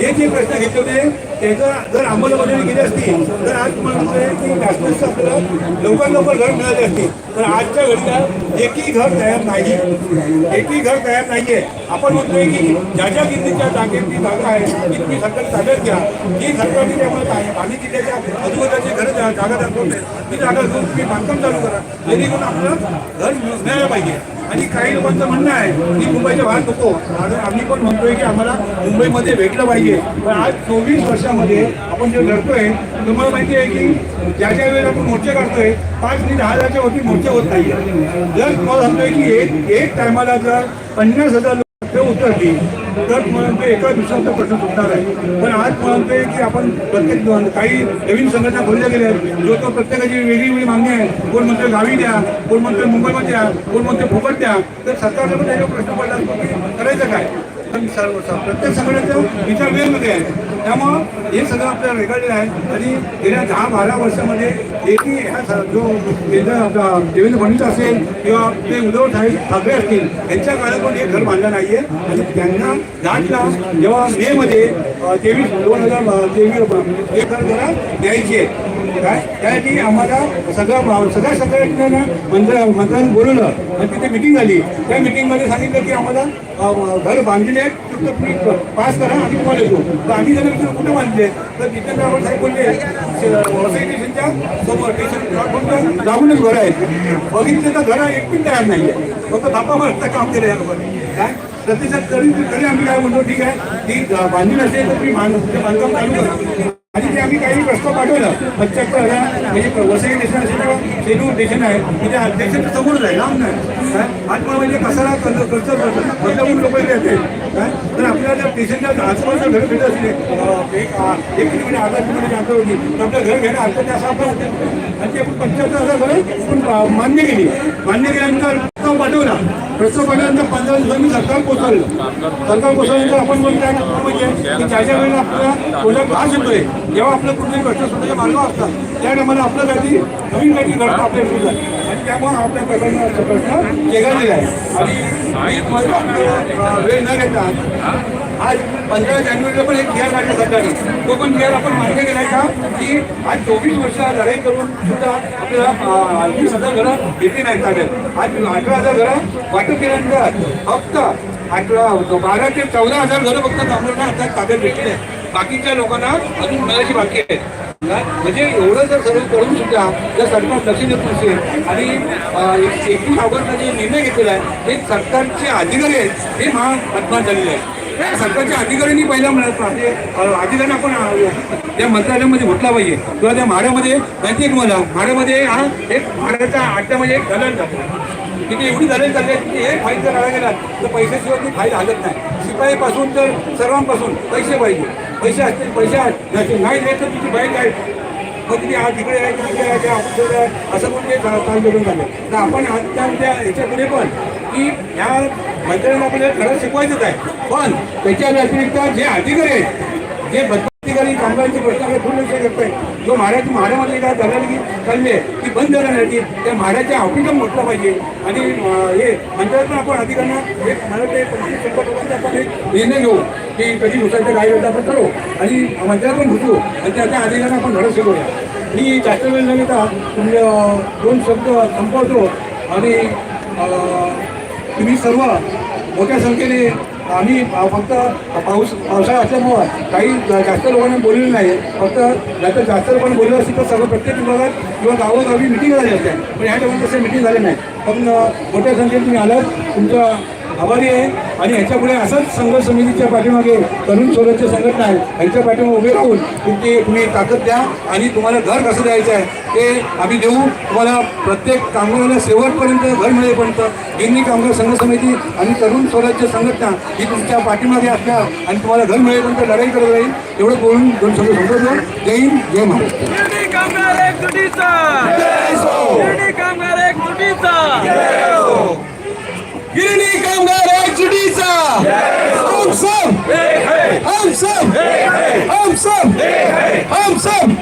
हे जे प्रश्न घेतले होते त्याचं जर अंमलबजावणी केली असती तर आज तुम्हाला म्हणतोय की जास्तीत जास्त आपल्याला लवकर लवकर घर मिळाले असते. पण आजच्या घडीला एकही घर तयार नाही एकही घर तयार नाहीये. आपण म्हणतोय की ज्या ज्या किल्लीच्या जागेत ती जागा आहे ती तुम्ही सरकारी ताब्यात घ्या. जी सरकारने त्यामुळे पाणी जिल्ह्याच्या आजूबाजूची घर जागा दाखवते ती जागा घेऊन तुम्ही बांधकाम चालू करा. जेणेकरून आपलं घर मिळायला पाहिजे. आणि काही लोकांचं म्हणणं आहे की मुंबईच्या बाहेर नको. आम्ही पण म्हणतोय की आम्हाला मुंबईमध्ये भेटलं पाहिजे. पण आज चोवीस वर्ष महाराष्ट्रामध्ये आपण जे लढतोय तुम्हाला माहिती आहे की ज्या ज्या वेळेला आपण मोर्चे काढतोय पाच ते दहा हजारच्या वरती मोर्चे होत नाही जर तुम्हाला सांगतोय की एक एक टायमाला जर पन्नास हजार लोक उतरतील तर म्हणतो एका दिवसाचा प्रश्न सुटणार आहे. पण आज म्हणतोय की आपण प्रत्येक दोन- काही नवीन संघटना खोलल्या गेल्या आहेत जो तो प्रत्येकाची वेगळी वेगळी मागणी आहे. कोण म्हणतोय गावी द्या कोण म्हणतोय मुंबईमध्ये द्या कोण म्हणतोय फुकट द्या तर सरकारला पण त्याच्यावर प्रश्न पडला करायचं काय? सर्व- स- प्रत्येक संघटनेचा विचार वेगवेगळे आहे. त्यामुळं हे सगळं आपल्याला रेकॉर्डेड आहे. आणि गेल्या दहा बारा वर्षामध्ये एकही ह्या जो देवेंद्र फडणवीस असेल किंवा ते उद्धव साहेब ठाकरे असतील यांच्या काळात पण हे घर बांधलं नाहीये. आणि त्यांना लाटला जेव्हा मे मध्ये तेवीस दोन हजार तेवीस हे घर जरा द्यायचे काय? त्यासाठी आम्हाला सगळं सगळ्या संघटनेनं मंत्र मंत्र्यांनी बोलवलं. आणि तिथे मिटिंग झाली. त्या मिटिंगमध्ये सांगितलं की आम्हाला घर बांधलेले आहेत. फक्त पास करा आणि तुम्हाला येतो तर आम्ही जर विचार कुठे बांधले? तर तिथे रावण साहेब बोलले वसई स्टेशनच्या समोर स्टेशन फक्त जाऊनच घर आहेत. बघितले तर घरं एक पण तयार नाही आहे फक्त थापा मारता काम केलं या लोकांनी. काय? प्रतिसाद तरी तरी आम्ही काय म्हणतो ठीक आहे. ती बांधली असेल तर तुम्ही बांध बांधकाम चालू करा. आणि ते आम्ही काही प्रस्ताव पाठवला. पंच्याहत्तर हजार म्हणजे वसई स्टेशन असेल किंवा सेलू स्टेशन आहे. म्हणजे तिथे अध्यक्षाच्या समोरच आहे लांब नाही. काय म्हणजे आज मला म्हणजे कसाला कर्ज कर्ज बदलावून लोक येते काय तर आपल्याला जर स्टेशनच्या आसपासचं घर भेटत असले अं, एक आ- एक किलोमीटर अर्धा होती. तर आपलं घर घेणं हरकत असं आपण होतं. आणि ते आपण पंच्याहत्तर हजार घर आपण मान्य केली. मान्य केल्यानंतर प्रस्ताव पाठवला पंधरा दिवसांनी सरकार कोसळलं. सरकार कोसळल्यानंतर आपण मग काय करतो म्हणजे की ज्या ज्या वेळेला आपल्याला कोणता त्रास येतोय तेव्हा आपलं कुठल्याही प्रश्न सुद्धा मार्ग असतात त्या टायमाला आपलं काहीतरी नवीन काहीतरी घडतं आपल्या विरोधात आणि त्यामुळे आपल्या प्रकरणाचा प्रश्न चेगाळलेला आहे आणि वेळ न घेता आज पंधरा जानेवारीला पण एक बिहार काढला सरकारने तो पण बिहार आपण मान्य केलाय का की आज चोवीस वर्ष लढाई करून सुद्धा आपल्याला वीस हजार घरं घेतली नाही चालेल आज अठरा हजार घरं वाटप केल्यानंतर फक्त अठरा बारा ते चौदा हजार घरं फक्त कामगारांना आता ताब्यात भेटली बाकीच्या लोकांना अजून मिळायची बाकी आहेत. म्हणजे एवढं जर सर्व करून सुद्धा जर सरकार लक्ष देत नसेल आणि एकवीस ऑगस्टला जे निर्णय घेतलेला आहे ते सरकारचे अधिकारी आहेत हे महात्मा झालेले आहेत. सरकारच्या अधिकाऱ्यांनी पहिला म्हणत म्हणजे आपण त्या मंत्रालयामध्ये म्हटला पाहिजे. किंवा त्या म्हाड्यामध्ये माहिती आहे तुम्हाला? म्हाड्यामध्ये हा एक म्हाड्याच्या आट्यामध्ये एक दलाल जातो. तिथे एवढी झालेली चालली आहे की हे फाईल जर राहिला गेला तर पैशाशिवाय ती फाईल हालत नाही. शिपाईपासून तर सर्वांपासून पैसे पाहिजे. पैसे असतील पैसे आहेत नाही नाही तर तुझी बाईक आहे मग तिथे आज तिकडे आहे तिकडे आहे त्या ऑफिसर आहे असं पण ते काम करून झालं तर आपण आज त्या याच्यापुढे पण की ह्या मंत्र्यांना आपल्याला खरं शिकवायचंच आहे. पण त्याच्या व्यतिरिक्त जे अधिकारी आहेत जे ठिकाणी कामगारांचे प्रश्न पूर्ण विषय करतोय जो महाराज महारामध्ये काय दलाली चालली आहे ती बंद करण्यासाठी त्या महाराजच्या ऑफिसला म्हटलं पाहिजे. आणि हे मंत्र्यात आपण अधिकाऱ्यांना एक मला ते पंचवीस शंभर लोकांचा आपण एक निर्णय घेऊ की कधी घुसायचं काय वेळ आपण करू आणि मंत्र्यात पण घुसू आणि त्या त्या अधिकाऱ्यांना आपण धडक शिकवूया. मी जास्त वेळ न घेता तुमचे दोन शब्द संपवतो. आणि तुम्ही सर्व मोठ्या संख्येने आम्ही फक्त पाऊस पावसाळा असल्यामुळं काही जास्त लोकांना बोललेलं नाही. फक्त जास्त जास्त लोकांना बोललं असेल तर सर्व प्रत्येक विभागात किंवा गावोगावी मिटिंग झाली असते पण ह्या ठिकाणी तसं मिटिंग झाले नाही. पण मोठ्या संख्येने तुम्ही आलात. तुमचं आभारी आहे. आणि ह्याच्यापुढे असंच संघर्ष समितीच्या पाठीमागे तरुण स्वराज्य संघटना आहे. यांच्या पाठीमागे उभे राहून तुमची तुम्ही ताकद द्या आणि तुम्हाला घर कसं द्यायचं आहे ते आम्ही देऊ. तुम्हाला प्रत्येक कामगाराला शेवटपर्यंत घर मिळेपर्यंत. गिरणी कामगार संघ समिती आणि तरुण स्वराज्य संघटना ही तुमच्या पाठीमागे असणार आणि तुम्हाला घर मिळेपर्यंत लढाई करत राहील. एवढं बोलून दोन शब्द संपवतो. जय हिंद जय महाराष्ट्र. Vamos, Sam!